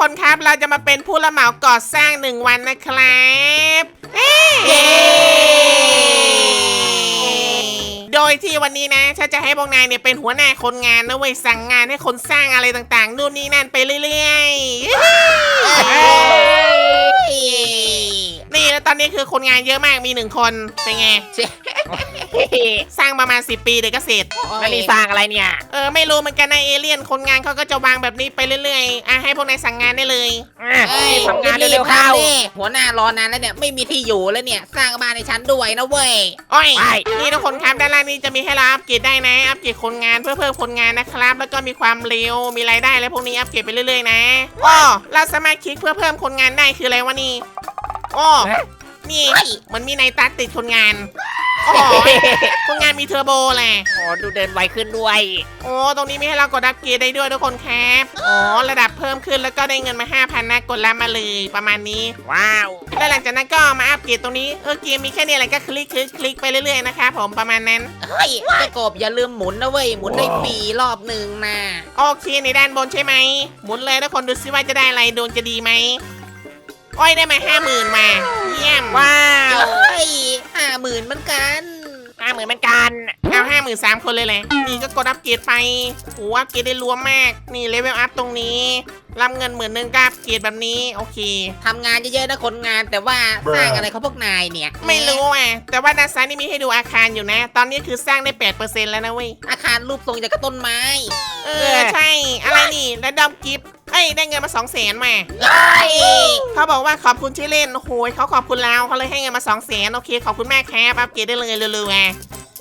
คนครับเราจะมาเป็นผู้รับเหมาก่อสร้างหนึ่งวันนะครับเอ้ยเย้โดยที่วันนี้นะฉันจะให้พวกนายเนี่ยเป็นหัวหน้าคนงานนะเว้ยสั่งงานให้คนสร้างอะไรต่างๆนู่นนี่นั่นไปเรื่อยๆ นี่แล้วตอนนี้คือคนงานเยอะมากมีหนึ่งคนเป็นไง สร้างประมาณ 10 ปีเดี๋ยวก็เสร็จ แล้วนี่สร้างอะไรเนี่ย เออไม่รู้เหมือนกันนะเอเลี่ยนคนงานเขาก็จะวางแบบนี้ไปเรื่อยๆอะให้พวกนายสั่งงานได้เลยอะเอ้ยทำงานเร็วๆเข้าดิหัวหน้ารอนานแล้วเนี่ยไม่มีที่อยู่แล้วเนี่ย สร้างบ้านในชั้นด้วยนะเว้ยโอ้ยไป นี่ทุกคนครับด้านล่างนี้จะมีให้เราอัปเกรดได้นะอัปเกรดคนงานเพื่อเพิ่มคนงานนะครับ แล้วก็มีความเร็วมีรายได้และพวกนี้อัปเกรดไปเรื่อยๆนะอ้อเราสามารถคลิกเพื่อเพิ่มคนงานได้คืออะไรวะนี่อ้อนี่เหมันมีในตัดติดคนงาน โอ้โหคนงานมีเทอร์โบแหละโอ้ดูเดินไวขึ้นด้วย โอ้ตรงนี้มีให้เรากดอัปเกรดได้ด้วยทุกคนครับ อ๋อระดับเพิ่มขึ้นแล้วก็ได้เงินมา 5,000นะกดรับมาเลยประมาณนี้ ว้าว แล้วหลังจากนั้นก็มาอัปเกรดตรงนี้ เออเกมมีแค่นี้แหละก็คลิกคลิกคลิกไปเรื่อยๆนะครับผมประมาณนั้น เฮ้ยเจ้ากบอย่าลืมหมุนนะเว้ย หมุนได้ฟรีรอบหนึ่งนะ โอเคในด้านบนใช่ไหม หมุนเลยทุกคนดูซิว่าจะได้อะไรดวงจะดีไหม อ้อยได้มาห้าหมื่นมา เยี่ยมว้าวเฮ้ยห้าหมื่นเหมือนกัน ห้าหมื่นเหมือนกันเอาห้าหมื่นสามคนเลยแหละนี่ก็กดอัปเกรดไปโอ้อัปเกรดได้รวมมาก นี่เลเวลอัพตรงนี้รับเงินหมื่นหนึ่งก็อัปเกรดแบบนี้โอเคทำงานเยอะๆนะคนงานแต่ว่าสร้างอะไรเขาพวกนายเนี่ย ไม่รู้อะ แต่ว่าด้านซ้ายนี่มีให้ดูอาคารอยู่นะ ตอนนี้คือสร้างได้แปดเปอร์เซ็นต์แล้วนะเว้ย อาคารรูปทรงจากบต้นไม้ เออ ใช่ อะไรนี่แล้วดอมกิฟต์ เอ้ยได้เงินมาสองแสนมาเฮ้ยเขาบอกว่าขอบคุณที่เล่นโอ้โหเขาขอบคุณเราเขาเลยให้เงินมาสองแสนโอเคขอบคุณมากครับอัปเกรดได้เลยเร็วๆอะ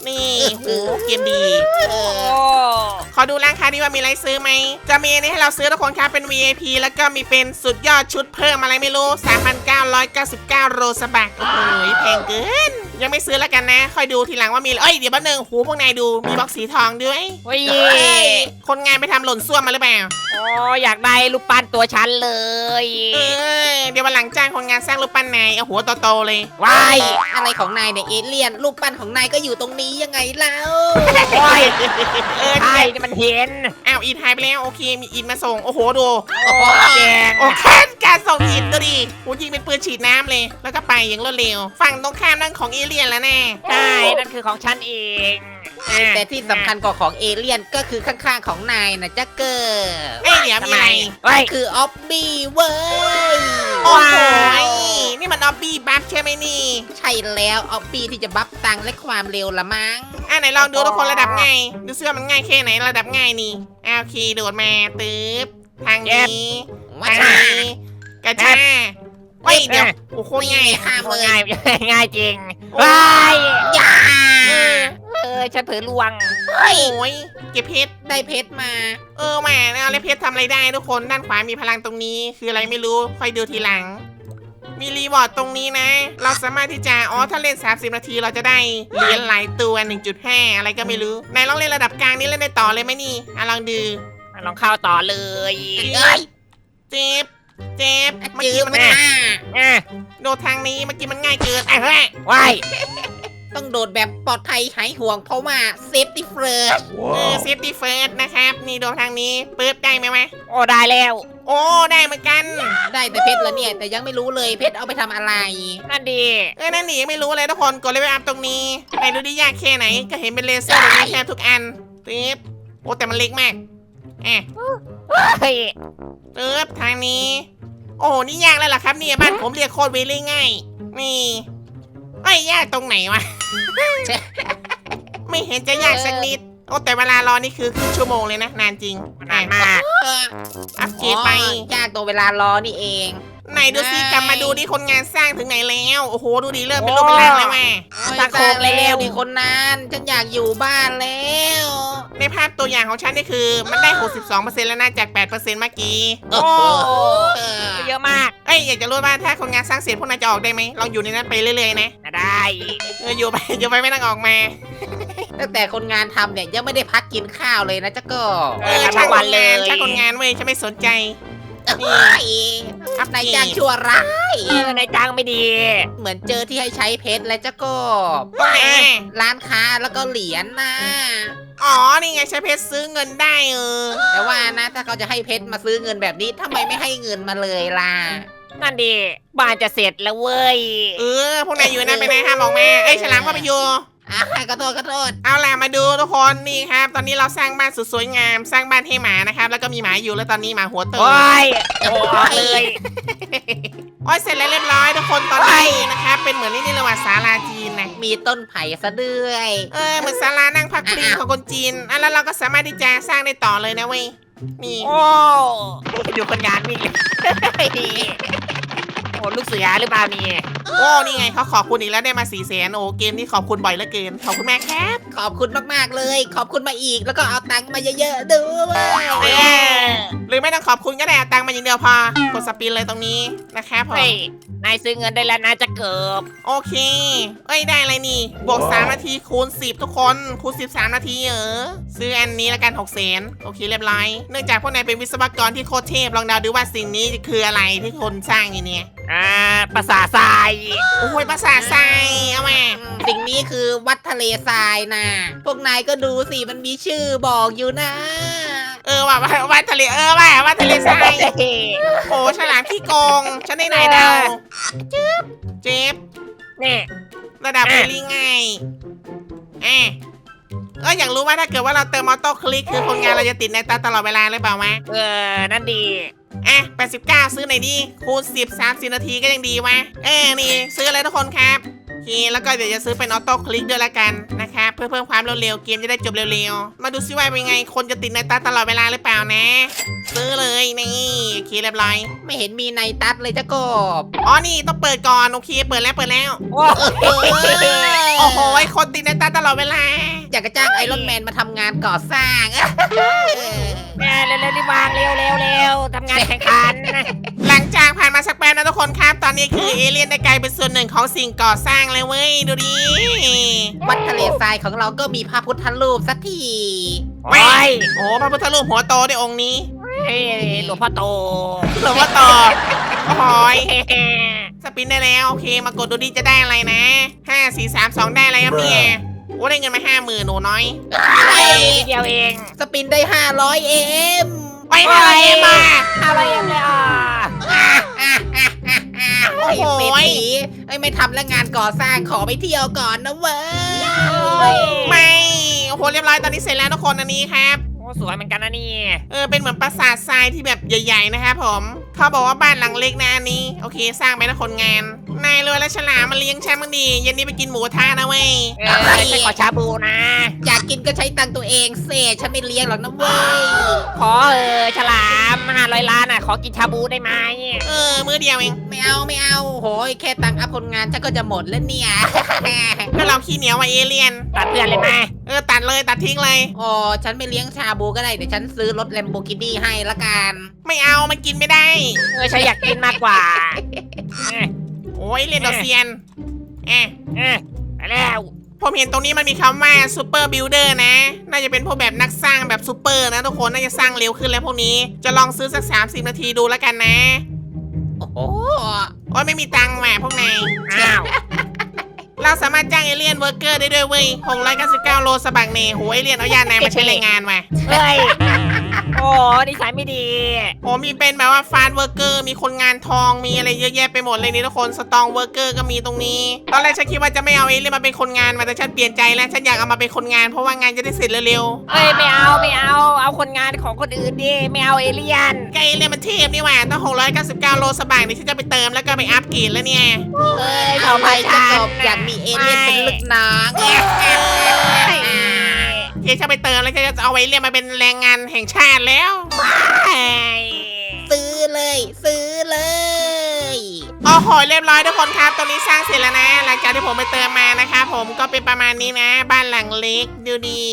นี่โหเกมดีเอโอ้อขอดูร้านค้าดีว่ามีอะไรซื้อไหม จะมีอันนี้ให้เราซื้อทุกคนครับเป็น VIP แล้วก็มีเป็นสุดยอดชุดเพิ่มอะไรไม่รู้ 3,999 โรสบักโอ้โหแพงเกิน ยังไม่ซื้อแล้วกันนะ ค่อยดูทีหลังว่ามีเอ้ยเดี๋ยวแป๊บนึงโหพวกนายดูมีบล็อกสีทองด้วยเฮ้ยคนงานไปทำหล่นส้วมมาหรือเปล่าโอ้อยากได้รูปปั้นตัวฉันเลยเออเดี๋ยววันหลังจ้างคนงานสร้างรูปปั้นนายเอาหัวโตๆเลย ว้ายอะไรของนายเนี่ยเอเลี่ยนรูปปั้นของนายก็อยู่ตรงนี้ยังไงเล่าโอ้ยเออใช่นี่มันเห็นอ้าวอินหายไปแล้วโอเคมีอินมาส่งโอ้โหดู โอ้แจงโอเคการส่งอินดูดิโหยิงเป็นปืนฉีดน้ำเลย แล้วก็ไปอย่างรวดเร็ว ฝั่งตรงข้ามนั่นของเอเลี่ยนแล้วแน่ใช่นั่นคือของฉันเองอะแต่ที่สำคัญกว่าของเอเลี่ยนก็คือข้างๆของนายนะจ๊ะเกอร์เอ้ยเดี๋ยวมีอะไรเฮ้ย คือออฟบี้เว้ยโอ้โหว้าวนี่มันออบบี้บัฟใช่ไหมนี่ใช่แล้วออฟบี้ที่จะบัฟตังค์และความเร็วละมั้ง อะไหนลองดูทุกคนระดับง่ายดูเสื้อมันง่ายแค่ไหนระดับง่ายนี่อะโอเคโดดมาตึ๊บทางนี้ว้าทางนี้กระชากเฮ้ยเดี๋ยวโอ้โหโคตรง่าง่ายยห้ามโอ้เลยง่ายง่ายจริงว้ายอย่าเออเออฉันเผลอลวงโอ้ยเก็บเพชรได้เพชรมา เออแหม่เอาเลยเพชรทำอะไรได้ทุกคนด้านขวามีพลังตรงนี้ คืออะไรไม่รู้ค่อยดูทีหลัง มีรีวอร์ดตรงนี้นะ เราสามารถที่จะอ๋อถ้าเล่น 30 นาทีเราจะได้เหรียญหลายตัว 1.5 อะไรก็ไม่รู้นายลองเล่นระดับกลางนี้เล่นได้ต่อเลยไหมนี่อะลองดูลองเข้าต่อเลยเอ้ยเจ็บ เจ็บเมื่อจื้กี้อมันมันง่ายมาอะโดดทางนี้เมื่อกี้มันง่ายเกินไอ้เฮ้ยว้ายต้องโดดแบบปลอดภัยหายห่วงเพราะว่าเซฟตี้เฟิร์สเออเซฟตี้เฟิร์สนะครับ นี่โดดทางนี้ปึ๊บได้ไหมวะโอ้ได้แล้ว โอ้ได้เหมือนกัน ได้แต่เพชรแล้วเนี่ย แต่ยังไม่รู้เลยเพชรเอาไปทำอะไร นั่นดีเออนั่นหนีไม่รู้เลยทุกคนกดเลเวลอัพตรงนี้ไหนดูดิยากแค่ไหนก็เห็นเป็นเลเซอร์ตรงนี้แทบทุกอันปึ๊บโอ้แต่มันเล็กมากอะ เฮ้ยปึ๊บทางนี้ โอ้นี่ยากแล้วล่ะครับเนี่ยบ้านผมเรียกโคตรเวลี่ง่ายนี่ไอ้ยยากตรงไหนวะ ไม่เห็นจะยากสักนิด โอ้แต่เวลารอนี่คือครึ่งชั่วโมงเลยนะ นานจริงนานมากเอออัพเกรดไปยากตัวเวลารอนี่เอง ไหนดูซิกลับมาดูดิคนงานสร้างถึงไหนแล้ว โอ้โหดูดิเริ่มเป็นรูปเป็นร่างแล้วแม่ตะโคงแล้วดิคนนั้น ฉันอยากอยู่บ้านแล้ วในภาพตัวอย่างของฉันนี่คือมันได้ 62%แล้วนะจาก 8%เมื่อกี้โอ้โหเออเยอะมาก เอ้ยอยากจะรู้ว่าถ้าคนงานสร้างเสร็จพวกนายจะออกได้ไหมลองอยู่ในนั้นไปเรื่อยๆนะน่าได้เอออยู่ไปอยู่ไปไม่ต้องออกมา ตั้งแต่คนงานทำเนี่ยยังไม่ได้พักกินข้าวเลยนะจ๊ะก็ เออทำทุช่างกควันนเลงานยช่างคนงานเว้ยฉันไม่สนใจ โอ้ยนายจ้างชั่วร้าย เออในจ้างไม่ดีเหมือนเจอที่ให้ใช้เพชรและเจ้ากบตรงไหนร้านค้าแล้วก็เหรียญนะ อ๋อ นี่ไงใช้เพชรซื้อเงินได้เออ แต่ว่านะถ้าเขาจะให้เพชรมาซื้อเงินแบบนี้ทำไมไม่ให้เงินมาเลยล่ะ นั่นดีบ้านจะเสร็จแล้วเว้ย เออ พวกนายอยู่นั่นไปไหนห้ามออกมา เอ้ยฉลามเข้าไปอยู่ อะขอโทษขอโทษเอาล่ะมาดูทุกคนนี่ครับ ตอนนี้เราสร้างบ้านสุดสวยงาม สร้างบ้านให้หมานะครับ แล้วก็มีหมาอยู่แล้วตอนนี้หมาหัวโต โอ้ยโอ้ยเลย โอ้ยเสร็จแล้วเรียบร้อยทุกคนตอนนี้นะครับเป็นเหมือนนี่นี่เลยว่าศาลาจีนนะมีต้นไผ่ซะด้วยเออเหมือนศาลานั่งพักฟรีของคนจีนอะแล้วเราก็สามารถที่จะสร้างได้ต่อเลยนะเว้ยนี่ โอ้ดูคนงานวิ่ง โอ้ลูกเสือหรือเปล่านี่โอ้นี่ไงเขาขอบคุณอีกแล้วได้มาสี่แสนโอ้เกมนี้ขอบคุณบ่อยเหลือเกินขอบคุณแม่ครับ ขอบคุณมากๆเลย ขอบคุณมาอีก แล้วก็เอาตังค์มาเยอะๆด้วย เออ หรือไม่ต้องขอบคุณก็ได้เอาตังค์มาอย่างเดียวพอกดสปินเลยตรงนี้นะครับผม เฮ้ยนายซื้อเงินได้แล้วนะจะเกิบโอเค เอ้ยได้อะไรนี่ บวก 3 นาทีคูณ 10 ทุกคน คูณ 13 นาทีเออ ซื้ออันนี้แล้วกัน6แสนโอเคเรียบร้อย เนื่องจากพวกนายเป็นวิศวกรที่โคตรเทพ ลองเดาดูว่าสิ่งนี้คืออะไรที่คนสร้างอยู่เนี่ย อ่าภาษาทรายโอ้ยภาษาทรายเอามา สิ่งนี้คือวัดทะเลทรายนะพวกนายก็ดูสิมันมีชื่อบอกอยู่นะเออว่าว่าว่าทะเลเออว่าว่าทะเลทรายโอ้ฉลามขี้โกงฉันได้นายเดาจึ๊บเจ็บนี่ระดับเอลิงไงแอะเอออยากรู้ว่าถ้าเกิดว่าเราเติมออโต้คลิกคือคนงานเราจะติดในตาตลอดเวลาหรือเปล่าวะเออ นั่นดีอะ89 ซื้อหน่อยดิคูณ10 30 นาทีก็ยังดีวะเออนี่ ซื้อเลยทุกคนครับโอเคแล้วก็เดี๋ยวจะซื้อเป็นออโต้คลิกด้วยละกัน นะครับเพื่อเพิ่มความเร็วๆเกมจะได้จบเร็วๆ มาดูซิว่าเป็นไงคนจะติดในตาตลอดเวลาหรือเปล่านะ ซื้อเลยนี่โอเคเรียบร้อยไม่เห็นมีในตัดเลยเจ้ากบอ๋อนี่ต้องเปิดก่อนโอเคเปิดแล้วเปิดแล้ว โอ้เออโอ้โหคนติดในตาตลอดเวลา อยากจะจ้างไอรอนแมนมาทำงานก่อสร้าง แม่เร็วๆรีบวางเร็วเร็วเร็วทำงานแข่งขัน หลังจากผ่านมาสักแป๊บนะทุกคนครับ ตอนนี้คือเอเลี่ยนได้กลายเป็นส่วนหนึ่งของสิ่งก่อสร้างเลยเว้ย ดูดิวัดทะเลทรายของเราก็มีพระพุทธรูปสักทีโอ้ยโอ้พระพุทธรูปหัวโตด้วยองค์นี้เฮ้ยหลวงพ่อโตหรือว่าต่อโอ้โหยสปินได้แล้ว โอเค มากดดูดิจะได้อะไรนะห้าสี่สามสองได้อะไรครับเนี่ย โอ้ได้เงินมาห้าหมื่นหนูน้อยนิดเดียวเองสปินได้500เอ็มไปอะไรมาอะไรเองเลยอะโอ้โหไอ้ยไม่ทำแล้วงานก่อสร้างขอไปเที่ยวก่อนนะเว้ยไม่โอ้โหเรียบร้อยตอนนี้เสร็จแล้วทุกคนอันนี้ครับ โอ้สวยเหมือนกันนะนี่เออเป็นเหมือนปราสาททรายที่แบบใหญ่ๆนะครับผมเขาบอกว่าบ้านหลังเล็กนะอันนี้ โอเค สร้างไปนะคนงานนายรวยแล้วฉลามมาเลี้ยงแชมป์มึงดีเย็นนี้ไปกินหมูทะนะเว้ยเออฉันขอชาบูนะ อยากกินก็ใช้ตังค์ตัวเองเสฉันไม่เลี้ยงหรอกนะเว้ยขอเออฉลามห้าร้อยล้านอะ ขอกินชาบูได้ไหมเออมือเดียวเองไม่เอาไม่เอาโหยแค่ตังค์อัพคนงานฉันก็จะหมดแล้วเนี่ย ก็เราขี้เหนียวว่าเอเลี่ยนตัดเพื่อนเลยไหมเออตัดเลยตัดทิ้งเลยอ๋อฉันไม่เลี้ยงชาบูก็ได้ เดี๋ยวฉันซื้อรถแลมโบกินี่ให้ละกัน ไม่เอามันกินไม่ได้ เออฉันอยากกินมากกว่าเออโอ้ยเรียนดอกเซียนแอะเออไปแล้วผมเห็นตรงนี้มันมีคำว่าซูเปอร์บิลเดอร์นะ น่าจะเป็นพวกแบบนักสร้างแบบซูเปอร์นะทุกคน น่าจะสร้างเร็วขึ้นแล้วพวกนี้ จะลองซื้อสัก 30 นาทีดูแล้วกันนะ โอ้โหโอ้ยไม่มีตังค์แหมพวกนาย อ้าว เราสามารถจ้างเอเลี่ยนเวิร์กเกอร์ได้ด้วยเว้ย699โลสบักเนโหเอเลี่ยนเอายานายมาใช้แรงงานว่ะเฮ้ยโอ้นิสัยไม่ดีโอ้มีเป็นแบบว่าฟาสเวิร์กเกอร์มีคนงานทองมีอะไรเยอะแยะไปหมดเลยนี่ทุกคนสตองเวิร์กเกอร์ก็มีตรงนี้ ตอนแรกฉันคิดว่าจะไม่เอาเอเลี่ยนมาเป็นคนงานมาแต่ฉันเปลี่ยนใจแล้วฉันอยากเอามาเป็นคนงานเพราะว่างานจะได้เสร็จเร็วเอ้ยไม่เอาไม่เอาเอา คนงานของคนอื่นดิไม่เอาเอเลี่ยนๆก็เอเลี่ยนมันเทพนี่หว่าต้อง699 โลสบักนี่ฉันจะไปเติมแล้วก็ไปอัพเกรดแล้วเนี่ยเอ้ยทำไมจะจบอยากมีเอเลี่ยนเป็นลูกน้องเฮียจะไปเติมแล้วจะเอาไว้เรียนมาเป็นแรงงานแห่งชาติแล้วซื้อเลย ซื้อเลยโอ้โหเรียบร้อยทุกคนครับตอนนี้สร้างเสร็จแล้วนะ หลังจากที่ผมไปเติมมานะครับผมก็เป็นประมาณนี้นะ บ้านหลังเล็กดูดี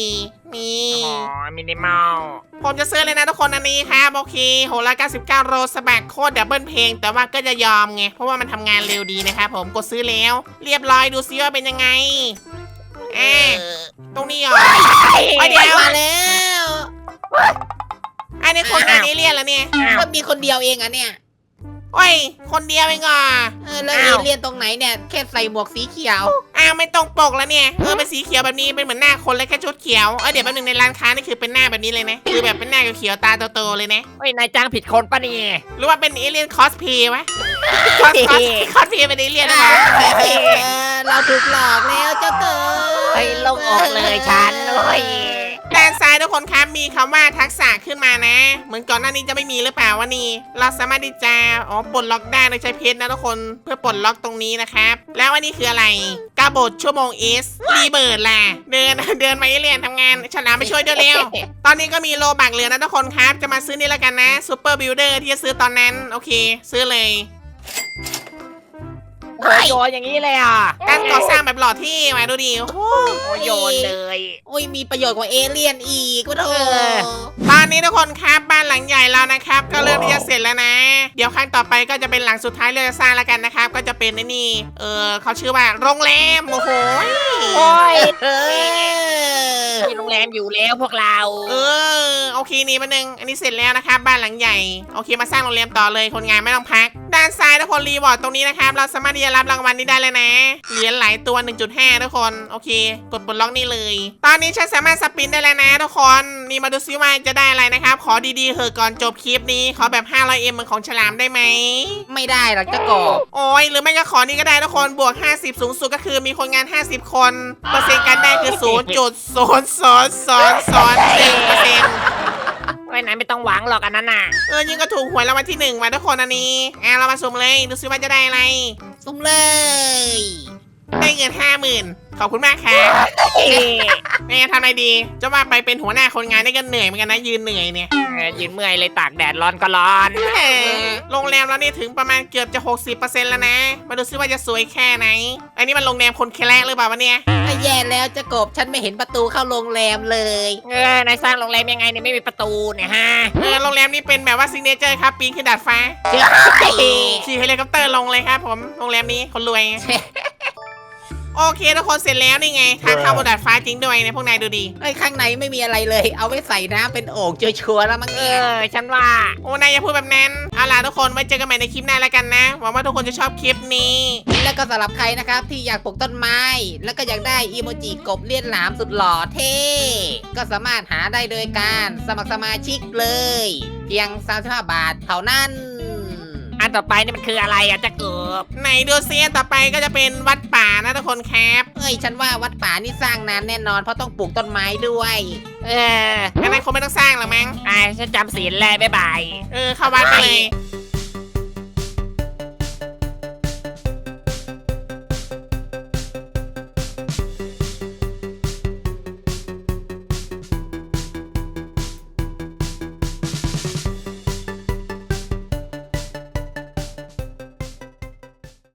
นี่ อ๋อมินิมอลผมจะซื้อเลยนะทุกคนอันนี้ครับโอเคโหร้อยเก้าสิบเก้าโรสบักโคตรดับเบิลเพลง แต่ว่าก็จะยอมไง เพราะว่ามันทำงานเร็วดีนะครับผมกดซื้อแล้ว เรียบร้อยดูซิว่าเป็นยังไงอ่าตรงนี้เหรอ ไปเดี๋ยว มาแล้วอันนี้คนงานเอเลี่ยนแล้วเนี่ย อ้าวก็มีคนเดียวเองอะเนี่ย โอ้ย คนเดียวเองอะเออแล้วเออ้าว เลี่ยนตรงไหนเนี่ยแค่ใส่หมวกสีเขียว อ้าวไม่ตรงปกแล้วเนี่ย เออเป็นสีเขียวแบบนี้เป็นเหมือนหน้าคนเลยแค่ชุดเขียวเออเดี๋ยวแป๊บนึงในร้านค้านี่คือเป็นหน้าแบบนี้เลยนะ คือแบบเป็นหน้าเขียวๆตาโตๆเลยนะ เฮ้ยนายจ้างผิดคนปะเนี่ย หรือว่าเป็นเอเลี่ยนคอสเพย์วะคอสคอสคอสเพย์เป็นเอเลี่ยนหรือเปล่าเออเราถูกหลอกแล้วเจ้าเกิดเฮ้ยลงอกเลยฉันโอ้ย ด้านซ้ายทุกคนครับมีคำว่าทักษะขึ้นมานะ เหมือนก่อนหน้านี้จะไม่มีหรือเปล่าวะนี่ เราสามารถที่จะอ๋อปลดล็อกได้โดยใช้เพชรนะทุกคนเพื่อปลดล็อกตรงนี้นะครับ แล้วอันนี้คืออะไรกาบทชั่วโมงเอสรีเบิร์ดล่ะ เดินเดินมาเอเลี่ยนทำงานฉลามไปช่วยด้วยเร็ว ตอนนี้ก็มีโลบักเหลือนะทุกคนครับ จะมาซื้อนี่แล้วกันนะซูเปอร์บิลเดอร์ที่จะซื้อตอนนั้น โอเค ซื้อเลย โอ้ยโยนอย่างนี้เลยอะการก่อสร้างแบบหล่อที่มาดูดิโอ้โหโอ้ยโยนเลยโอ้ยมีประโยชน์กว่าเอเลี่ยนอีกวะโถเออตอนนี้ทุกคนครับบ้านหลังใหญ่แล้วนะครับ ก็เริ่มที่จะเสร็จแล้วนะ เดี๋ยวครั้งต่อไปก็จะเป็นหลังสุดท้ายเรือจะสร้างแล้วกันนะครับ ก็จะเป็นไอ้นี่เออเขาชื่อว่าโรงแรมโอ้โหโอ้ยเออ มีโรงแรมอยู่แล้วพวกเราเออโอเคนี่มาหนึ่งอันนี้เสร็จแล้วนะครับบ้านหลังใหญ่โอเคมาสร้างโรงแรมต่อเลยคนงานไม่ต้องพัก ด้านซ้ายทุกคนรีวอร์ดตรงนี้นะครับเราสามารถที่จะรับรางวัลนี้ได้เลยนะเหรียญหลายตัว 1.5 ทุกคนโอเค กดปลดล็อกนี่เลย ตอนนี้ฉันสามารถสปินได้แล้วนะทุกคนนี่มาดูซิว่าจะได้อะไรนะครับ ขอดีๆเหอะก่อนจบคลิปนี้ ขอแบบ 500M เหมือนของฉลามได้ไหม ไม่ได้หรอกเจ้ากบโอ้ยหรือไม่ก็ขอนี่ก็ได้ทุกคนบวก 50 สูงสุดก็คือมีคนงาน 50 คน เปอร์เซ็นต์การได้คือ 0.00001เปอร์เซ็นต์ไว้ไหนไม่ต้องหวังหรอกอันนั้นน่ะ เออยิ่งก็ถูกหวยรางวัลที่หนึ่งมาทุกคนอันนี้อะเรามาสุ่มเลยดูซิว่าจะได้อะไรซุ่มเลย ได้เงินห้าหมื่นขอบคุณมากครับเอ๊ะแม่ทำอะไรดีจะว่าไปเป็นหัวหน้าคนงานได้ก็เหนื่อยเหมือนกันนะยืนเหนื่อยเนี่ยเออยืนเมื่อยเลยตากแดดร้อนก็ร้อน เออโรงแรมเรานี่ถึงประมาณเกือบจะ 60%แล้วนะ มาดูซิว่าจะสวยแค่ไหน อันนี้มันโรงแรมคนแคร์หรือเปล่าวะเนี่ยถ้าแย่แล้วเจ้ากบฉันไม่เห็นประตูเข้าโรงแรมเลย เออนายสร้างโรงแรมยังไงเนี่ยไม่มีประตูเนี่ยฮะเออโรงแรมนี้เป็นแบบว่าซิงเนเจอร์ครับปีนขึ้นดาดฟ้าเชื่อขี่เฮลิคอปเตอร์ลงเลยครับผมโรงแรมนี้คนรวย โอเคทุกคนเสร็จแล้วนี่ไงทางเข้าบนดาดฟ้าจริงด้วยเนะพวกนายดูดีไอ้ยข้างในไม่มีอะไรเลย เอาไว้ใส่น้ำเป็นโอ่งชัวร์ๆแล้วมั้งเอเนี่ยอ ฉันว่า โอ้นายอย่าพูดแบบนั้นเอาล่ะทุกคนไว้เจอกันใหม่ในคลิปหน้าแล้วกันนะหวังว่าทุกคนจะชอบคลิปนี้ แล้วก็สำหรับใครนะครับที่อยากปลูกต้นไม้ แล้วก็อยากได้อีโมจิกบเลียนหลามสุดหล่อเท่ ก็สามารถหาได้โดยการสมัครสมาชิกเลย เพียง 35 บาทเท่านั้น อันต่อไปนี่มันคืออะไรอะจะเกิบไหนดูซิต่อไปก็จะเป็นวัดป่านะทุกคนครับเอ้ยฉันว่าวัดป่านี่สร้างนานแน่นอนเพราะต้องปลูกต้นไม้ด้วย เอออันนั้นคงไม่ต้องสร้างหรอกมั้งอ่าฉันจำศีลแล้วบ๊ายบาย เออเข้าวัดไปเลยไ